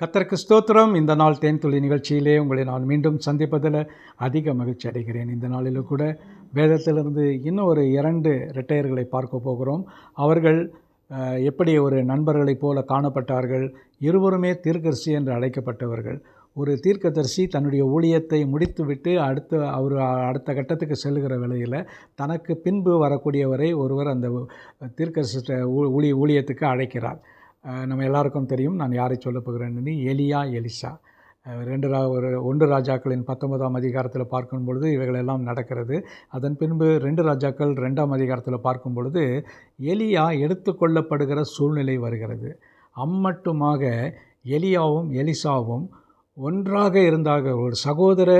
கத்தருக்கு ஸ்தோத்திரம். இந்த நாள் தேன்துளி நிகழ்ச்சியிலே உங்களை நான் மீண்டும் சந்திப்பதில் அதிக மகிழ்ச்சி அடைகிறேன். இந்த நாளிலும் கூட வேதத்திலிருந்து இன்னும் ஒரு இரண்டு ரிட்டையர்களை பார்க்க போகிறோம். அவர்கள் எப்படி ஒரு நண்பர்களைப் போல காணப்பட்டார்கள்? இருவருமே தீர்க்கரிசி என்று அழைக்கப்பட்டவர்கள். ஒரு தீர்க்கதரிசி தன்னுடைய ஊழியத்தை முடித்துவிட்டு அடுத்த அவர் அடுத்த கட்டத்துக்கு செல்கிற வேளையில் தனக்கு பின்பு வரக்கூடியவரை ஒருவர் அந்த தீர்க்கதரிசி ஊழி ஊழியத்துக்கு அழைக்கிறார். நம்ம எல்லாருக்கும் தெரியும் நான் யாரை சொல்ல போகிறேன்னு. எலியா எலிசா. ரெண்டு ரா ஒரு ஒன்று ராஜாக்களின் பத்தொன்பதாம் அதிகாரத்தில் பார்க்கும் பொழுது இவைகளெல்லாம் நடக்கிறது. அதன் பின்பு ரெண்டு ராஜாக்கள் ரெண்டாம் அதிகாரத்தில் பார்க்கும் பொழுது எலியா எடுத்துக்கொள்ளப்படுகிற சூழ்நிலை வருகிறது. அம்மட்டுமாக எலியாவும் எலிசாவும் ஒன்றாக இருந்தாக ஒரு சகோதர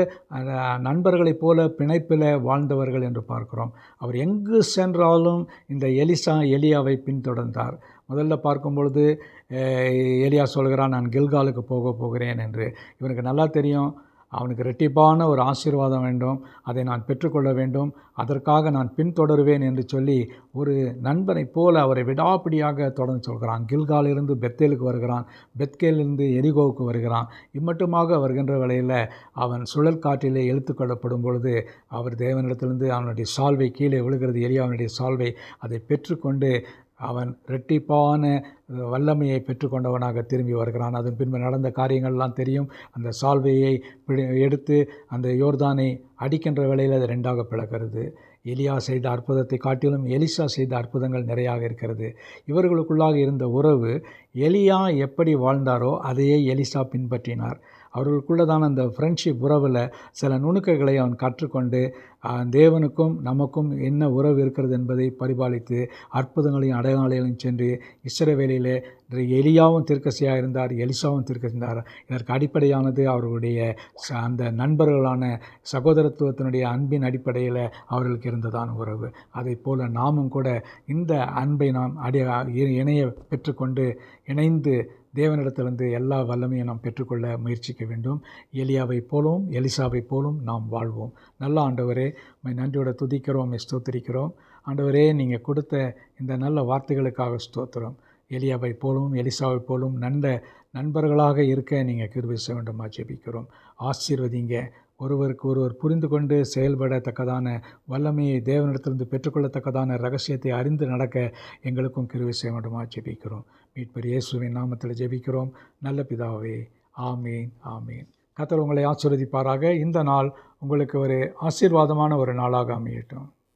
நண்பர்களைப் போல பிணைப்பில் வாழ்ந்தவர்கள் என்று பார்க்கிறோம். அவர் எங்கு சென்றாலும் இந்த எலிசா எலியாவை பின்தொடர்ந்தார். முதல்ல பார்க்கும் பொழுது அஹ், சொல்கிறான் நான் கில்காலுக்கு போக போகிறேன் என்று. இவனுக்கு நல்லா தெரியும். அவனுக்கு ரெட்டிப்பான ஒரு ஆசீர்வாதம் வேண்டும். அதை நான் பெற்றுக்கொள்ள வேண்டும். அதற்காக நான் பின்தொடருவேன் என்று சொல்லி ஒரு நண்பனைப் போல அவரை விடாப்பிடியாக தொடர்ந்து சொல்கிறான். கில்காலிருந்து பெத்தேலுக்கு வருகிறான். பெத்கேலிருந்து எரிகோவுக்கு வருகிறான். இம்மட்டுமாக வருகின்ற வேளையில் அவன் சுழல் காற்றிலே எழுத்துக்கொள்ளப்படும் பொழுது அவர் தேவனிடத்திலிருந்து அவனுடைய சால்வை கீழே விழுகிறது. எலியாவனுடைய சால்வை அதை பெற்றுக்கொண்டு அவன் ரெட்டிப்பான வல்லமையை பெற்றுக்கொண்டவனாக திரும்பி வருகிறான். அதன் பின்பு நடந்த காரியங்கள்லாம் தெரியும். அந்த சால்வையை பிடி- எடுத்து அந்த யோர்தானை அடிக்கின்ற வேளையில் அது ரெண்டாக பிளக்கிறது. எலியா செய்த அற்புதத்தை காட்டிலும் எலிசா செய்த அற்புதங்கள் நிறையாக இருக்கிறது. இவர்களுக்குள்ளாக இருந்த உறவு எலியா எப்படி வாழ்ந்தாரோ அதையே எலிசா பின்பற்றினார். அவர்களுக்குள்ளதான அந்த ஃப்ரெண்ட்ஷிப் உறவில் சில நுணுக்கங்களை அவன் கற்றுக்கொண்டு தேவனுக்கும் நமக்கும் என்ன உறவு இருக்கிறது என்பதை பரிபாலித்து அற்புதங்களையும் அடையாளங்களையும் சென்று இஸ்ரவேலிலே எலியாவும் திருக்கசியாக இருந்தார் எலிசாவும் திருக்கசிந்தார் இதற்கு அடிப்படையானது அவர்களுடைய அந்த நண்பர்களான சகோதரத்துவத்தினுடைய அன்பின் அடிப்படையில் அவர்களுக்கு இருந்ததான உறவு. அதை போல் நாமும் கூட இந்த அன்பை நாம் அடி இணைய பெற்றுக்கொண்டு இணைந்து தேவனிடத்திலிருந்து எல்லா வல்லமையும் நாம் பெற்றுக்கொள்ள முயற்சிக்க வேண்டும். எலியாவைப் போலவும் எலிசாவைப் போலும் நாம் வாழ்வோம். நல்ல ஆண்டவரே மை நன்றியோட துதிக்கிறோம் ஸ்தோத்திரிக்கிறோம். ஆண்டவரே நீங்கள் கொடுத்த இந்த நல்ல வார்த்தைகளுக்காக ஸ்தோத்திரம். எலியாவைப் போலவும் எலிசாவைப் போலும் நல்ல நண்பர்களாக இருக்க நீங்கள் கிருபி செய்ய வேண்டுமா ஜெபிக்கிறோம். ஆசீர்வதிங்க. ஒருவருக்கு ஒருவர் புரிந்து கொண்டு செயல்படத்தக்கதான வல்லமையை தேவனிடத்திலிருந்து பெற்றுக்கொள்ளத்தக்கதான ரகசியத்தை அறிந்து நடக்க எங்களுக்கும் கிருவி செய்ய வேண்டுமா ஜெபிக்கிறோம். மீட்பர் இயேசுவின் நாமத்தில் ஜெபிக்கிறோம். நல்ல பிதாவே ஆமீன் ஆமீன். கத்தர் உங்களை ஆசிர்வதிப்பாராக. இந்த நாள் உங்களுக்கு ஒரு ஆசீர்வாதமான ஒரு நாளாக அமையட்டும்.